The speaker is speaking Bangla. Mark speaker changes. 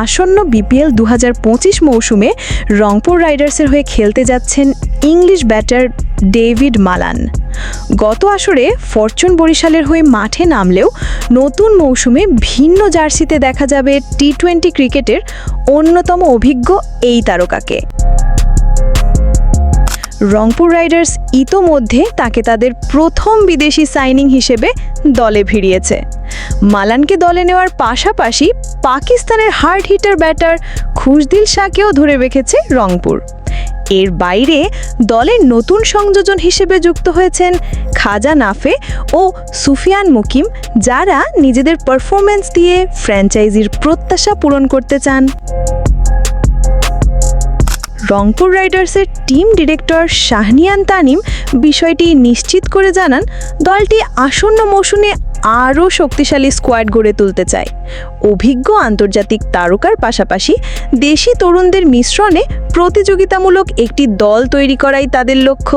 Speaker 1: আসন্ন বিপিএল দু হাজার পঁচিশ মৌসুমে রংপুর রাইডার্সের হয়ে খেলতে যাচ্ছেন ইংলিশ ব্যাটার ডেভিড মালান। গত আসরে ফরচুন বরিশালের হয়ে মাঠে নামলেও নতুন মৌসুমে ভিন্ন জার্সিতে দেখা যাবে টি টোয়েন্টি ক্রিকেটের অন্যতম অভিজ্ঞ এই তারকাকে। রংপুর রাইডার্স ইতোমধ্যে তাকে তাদের প্রথম বিদেশি সাইনিং হিসেবে দলে ভিড়িয়েছে। মালানকে দলে নেওয়ার পাশাপাশি পাকিস্তানের হার্ড হিটার ব্যাটার খুশদিল শাহকেও ধরে রেখেছে রংপুর। এর বাইরে দলের নতুন সংযোজন হিসেবে যুক্ত হয়েছেন খাজা নাফে ও সুফিয়ান মুকিম, যারা নিজেদের পারফরমেন্স দিয়ে ফ্র্যাঞ্চাইজির প্রত্যাশা পূরণ করতে চান। রংপুর রাইডার্সের টিম ডিরেক্টর শাহনিয়ান তানিম বিষয়টি নিশ্চিত করে জানান, দলটি আসন্ন মৌসুমে আরও শক্তিশালী স্কোয়াড গড়ে তুলতে চায়। অভিজ্ঞ আন্তর্জাতিক তারকার পাশাপাশি দেশি তরুণদের মিশ্রণে প্রতিযোগিতামূলক একটি দল তৈরি করাই তাদের লক্ষ্য।